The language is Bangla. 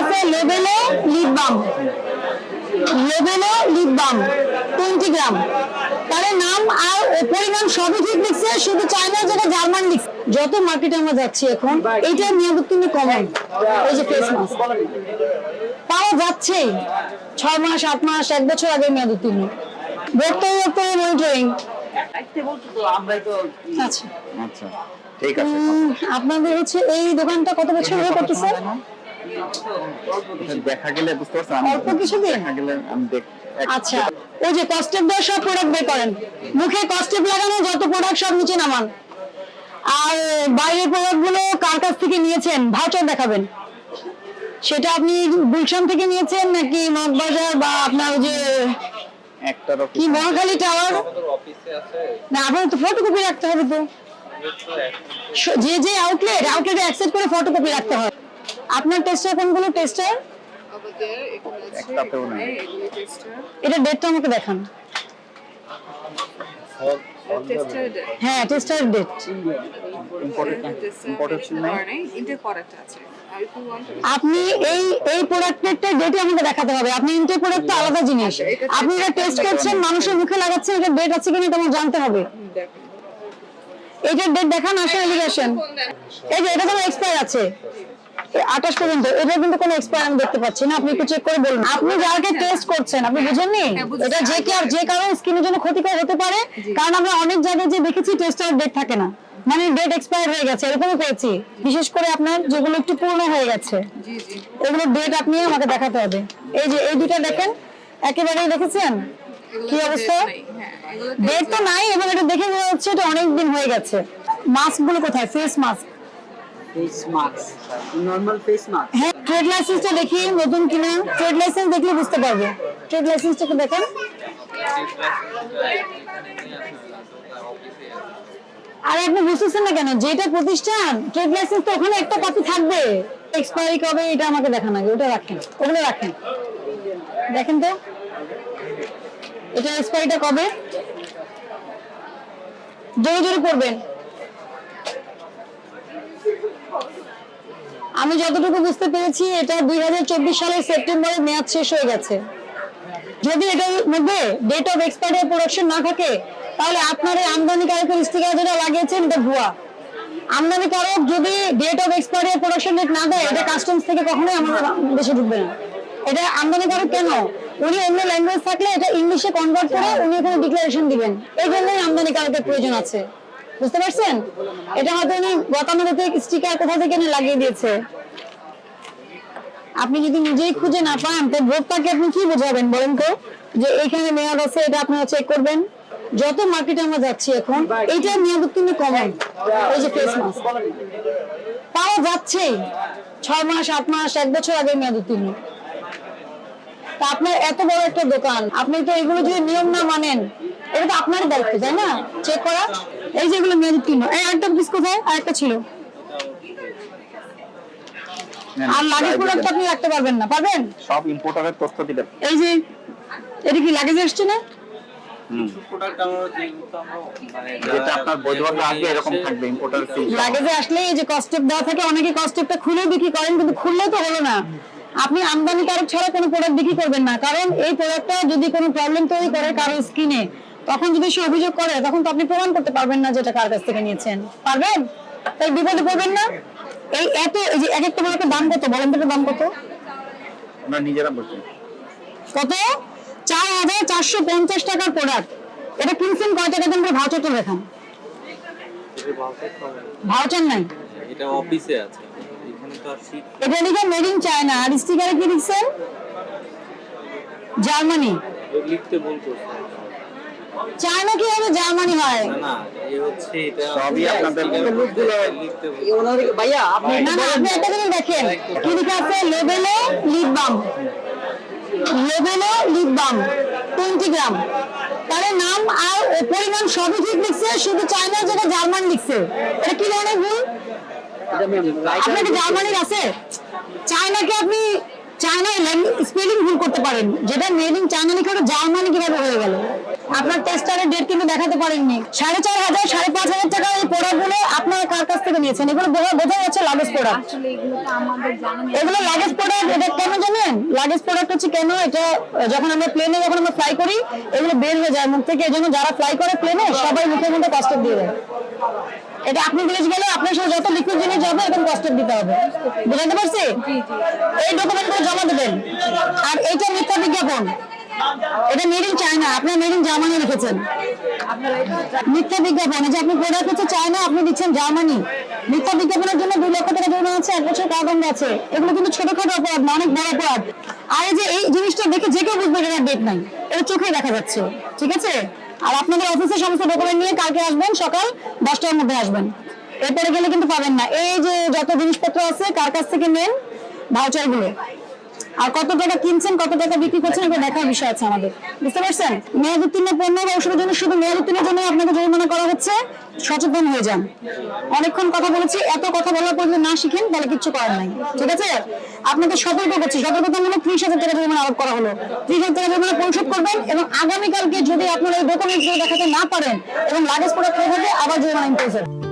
আছে লেভেলে লিপ বাম লেভেলে লিপ বাম টোয়েন্টি গ্রাম তাহলে নাম আর পরিমাণ সবই ঠিক লিখছে শুধু চায়না যেটা জার্মান লিখছে। যত মার্কেটে আমরা যাচ্ছি এখন এইটা মেয়াদ উত্তীর্ণ কমন এই যে ফেস মাস্ক পাওয়া যাচ্ছেই। ছয় মাস আট মাস এক বছর আগে মেয়াদ উত্তীর্ণ। বর্তমানে বর্তমানে মনিটরিং আচ্ছা। আচ্ছা ঠিক আছে। আপনাদের হচ্ছে এই দোকানটা কত বছর ধরে করতেছে দেখা গেলে বুঝতে পারছেন অল্প কিছুদিন? দেখা গেলে আমি দেখ আচ্ছা ওই যে কস্টেপ দেওয়ার সব প্রোডাক্ট বের করেন। মুখে কস্টেপ লাগানো যত প্রোডাক্ট সব নিচে নামান। আর বাইরের প্রোডাক্টগুলো কার কাছ থেকে নিয়েছেন ভাউচার দেখাবেন। সেটা আপনি গুলশান থেকে নিয়েছেন নাকি মগবাজার বা আপনার ওই যে কি মহাখালী টাওয়ার না আপনার তো ফটোকপি রাখতে হবে তো। যে যে আউটলেট আউটলেটে অ্যাক্সেস করে ফটোকপি রাখতে হয়। আপনার টেস্টার কোনগুলো টেস্টার tester, এটা ডেটটা আমাকে দেখান। হ্যাঁ tester date you want to- আপনি এই এই প্রোডাক্টেরটা ডেট আমাকে দেখাতে হবে। আপনি ইন্টার প্রোডাক্টটা আলাদা জিনিস। আপনি এটা টেস্ট করছেন মানুষের মুখে লাগাচ্ছেন এটা ডেট আছে কিনা তোমার জানতে হবে। দেখো। এইটার ডেট দেখান আসেন এদিকে আসেন। এই যে এটা কোনো এক্সপায়ার আছে। আঠাশ পর্যন্ত এটা কিন্তু কোনো এক্সপায়ার আমি দেখতে পাচ্ছি না আপনি একটু চেক করে বলুন। আপনি যাকে টেস্ট করছেন আপনি বুঝেননি? এটা যে কি আর যে কারণে স্কিনের জন্য ক্ষতিকর হতে পারে কারণ আমরা অনেক জায়গায় যে দেখেছি টেস্টার ডেট থাকে না। মানে ডেট এক্সপায়ার হয়ে গেছে এরকমও পেয়েছি। বিশেষ করে আপনার যেগুলো একটু পূর্ণ হয়ে গেছে। এগুলো ডেট আপনি আমাকে দেখাতে হবে। এই যে এই দুটো দেখেন একেবারেই দেখেছেন? কি অবস্থা? নেই, হ্যাঁ, ডেট তো নাই। এবং এটা দেখে মনে হচ্ছে এটা অনেক দিন হয়ে গেছে। মাস্কগুলো কোথায়? ফেস মাস্ক হ্যাঁ ট্রেড লাইসেন্সটা দেখি, নতুন ট্রেড লাইসেন্স দেখলে বুঝতে পারবে। ট্রেড লাইসেন্সটা একটু দেখেন। আর আপনি বুঝতেছেন না কেন, যেটা প্রতিষ্ঠান ট্রেড লাইসেন্স তো ওখানে একটা কপি থাকবে। এক্সপায়ারি কবে, এটা আমাকে দেখান আগে, ওটা রাখেন, ওগুলো রাখেন। দেখেন তো। এটা এক্সপায়ারিটা কবে? জোরে জোরে পড়বেন। আমি যতটুকু বুঝতে পেরেছি, এটা দুই হাজার চব্বিশ সালের সেপ্টেম্বরে মেয়াদ শেষ হয়ে গেছে। যদি এটার মধ্যে ডেট অফ এক্সপায়ার প্রোডাকশন না থাকে, তাহলে আপনার এই আমদানিকারকের স্টিকার যেটা লাগিয়েছেন, এটা ভুয়া। আমদানিকারক যদি date of expire production date না দেয়, এটা কাস্টমস থেকে কখনোই আমাদের দেশে ঢুকবে না। এটা আমদানিকারক কেন? উনি অন্য ল্যাঙ্গুয়েজ থাকলে এটা ইংলিশে কনভার্ট করে উনি এখানে ডিক্লারেশন দিবেন। এই জন্যই আমদানিকারকের প্রয়োজন আছে। বুঝতে পারছেন? এটা হয়তো উনি গতানুগতিক স্টিকার কোথা থেকে এনে লাগিয়ে দিয়েছে। আপনি যদি নিজেই খুঁজে না পান, তো ভোক্তাকে আপনি কি বোঝাবেন বলেন তো? যে এইখানে মেয়াদ আছে, এটা আপনারা চেক করবেন। যত মার্কেটে আমরা যাচ্ছি এখন এইটা মেয়াদ উত্তীর্ণ কমন এই যে ফেস মাস্ক পাওয়া যাচ্ছেই। ছয় মাস, আট মাস, এক বছর আগে মেয়াদ উত্তীর্ণ। তা আপনার এত বড় একটা দোকান। আপনি তো এগুলো যদি নিয়ম না মানেন এটা তো আপনারই দায়িত্ব তাই না? চেক করা। এই যে এগুলো মেয়াদ উত্তীর্ণ এই আরেকটা পিস কোথায়? আরেকটা ছিল। আর লাগেজ প্রোডাক্ট আপনি রাখতে পারবেন না পারবেন? সব ইম্পোর্টারের তথ্য এই যে এটা কি লাগেজ আসছে না? আপনার লাগেজে আসলে এই যে কস্টেপ দেওয়া থাকে অনেকে কস্টেপটা খুলে বিক্রি করেন কিন্তু খুললে তো হলো না। আপনি আমদানি কারক ছাড়া কোনো প্রোডাক্ট বিক্রি করবেন না। কারণ এই প্রোডাক্টটা যদি কোনো প্রবলেম তৈরি করে কারও স্কিনে তখন যদি সে অভিযোগ করে তখন তো আপনি প্রমাণ করতে পারবেন না যেটা কার কাছ থেকে নিয়েছেন। পারবেন? তাই বিপদে পড়বেন না। এই এত এই যে এক একটা প্রোডাক্টের দাম কত? বলেন তো দাম কত? আমরা নিজেরা বলছি কত? চার হাজার চারশো পঞ্চাশ টাকার প্রোডাক্ট এটা কিনছেন কয় টাকা? দাম ভাউচারটা দেখান। ভাউচার নাই। এটা অফিসে আছে। তো এটা লিখে মেড ইন চায়না আর স্টিকারে কি লিখছেন? জার্মানি। লিখতে ভুল করছে। চায়না কি হবে? জার্মানি হয়। না না এ হচ্ছে এটা সবই আপনাদের লিখতে ভুল ওনার ভাইয়া আপনি না না আপনি একটা জিনিস দেখেন। কি লিখে আছে? লেভেলে লিপ বাম লেভেলে লিপ বাম টোয়েন্টি গ্রাম তাহলে নাম আর পরিমাণ সবই ঠিক লিখছে শুধু চায়না যেটা জার্মান লিখছে। এটা কি ধরনের ভুল? আপনার কি জার্মানির আছে? চায়নাকে আপনি চায়না স্পেলিং ভুল করতে পারেন। যেটা মেড ইন চায়না লিখে জার্মানি কীভাবে হয়ে গেল। আপনার টেস্টারের ডেট কিন্তু দেখাতে পারেননি। সাড়ে চার হাজার সাড়ে পাঁচ হাজার টাকা এই প্রোডাক্টগুলো আপনারা কার কাছ থেকে নিয়েছেন? এগুলো বোঝা বোঝা যাচ্ছে লাগেজ প্রোডাক্ট এগুলো লাগেজ প্রোডাক্ট এটা কেন জানেন? লাগেজ প্রোডাক্ট হচ্ছে কেন? এটা যখন আমরা প্লেনে যখন আমরা ফ্লাই করি এগুলো বের হয়ে যায় মুখ থেকে। এই জন্য যারা ফ্লাই করে প্লেনে সবাই মুখের মধ্যে কষ্ট দিয়ে দেয়। এটা আপনি জিনিস গেলে আপনার সাথে যত লিকুইড জিনিস যাবে এরকম কষ্ট দিতে হবে। বুঝাতে পারছি? এই ডকুমেন্টগুলো জমা দেবেন। আর এটা মিথ্যা বিজ্ঞাপন। এটা made in China made in Germany মিথ্যা বিজ্ঞাপন যে আপনি প্রোডাক্ট হচ্ছে চায়না আপনি দিচ্ছেন জার্মানি মিথ্যা বিজ্ঞাপনের জন্য দুই লক্ষ টাকা জরিমানা আছে, এক বছর আছে। এগুলো কিন্তু ছোটখাটো অপরাধ না, অনেক বড় অপরাধ। আর যে এই জিনিসটা দেখে যে কেউ বুঝবে এটা ডেট নাই, এটা চোখে দেখা যাচ্ছে, ঠিক আছে? আর আপনাদের অফিসে সমস্ত ডকুমেন্ট নিয়ে কালকে আসবেন, সকাল দশটার মধ্যে আসবেন। এরপরে গেলে কিন্তু পাবেন না। এই যে যত জিনিসপত্র আছে, কার কাছ থেকে নেন ভাউচারগুলো। আর কত টাকা কিনছেন, কত টাকা বিক্রি করছেন, এটা দেখার বিষয় আছে আমাদের। বুঝতে পারছেন? মেয়াদ উত্তীর্ণ পণ্য বা ওষুধের জন্য শুধু মেয়াদ উত্তীর্ণের জন্য আপনাকে জরিমানা করা হচ্ছে? সচেতন হয়ে যান। অনেকক্ষণ কথা বলেছি, এত কথা বলার পর না শিখেন, তাহলে কিচ্ছু করার নাই। ঠিক আছে? আপনাকে সতর্ক করছি। সতর্কতামূলক ত্রিশ হাজার টাকা জরিমানা আরোপ করা হলো। ত্রিশ হাজার টাকা জরিমানা পরিশোধ করবেন এবং আগামীকালকে যদি আপনারা এই ডকুমেন্টস দেখাতে না পারেন এবং লাগেজ প্রোডাক্ট হয়ে থাকে আবার জরিমানা ইম্পোজ হবে।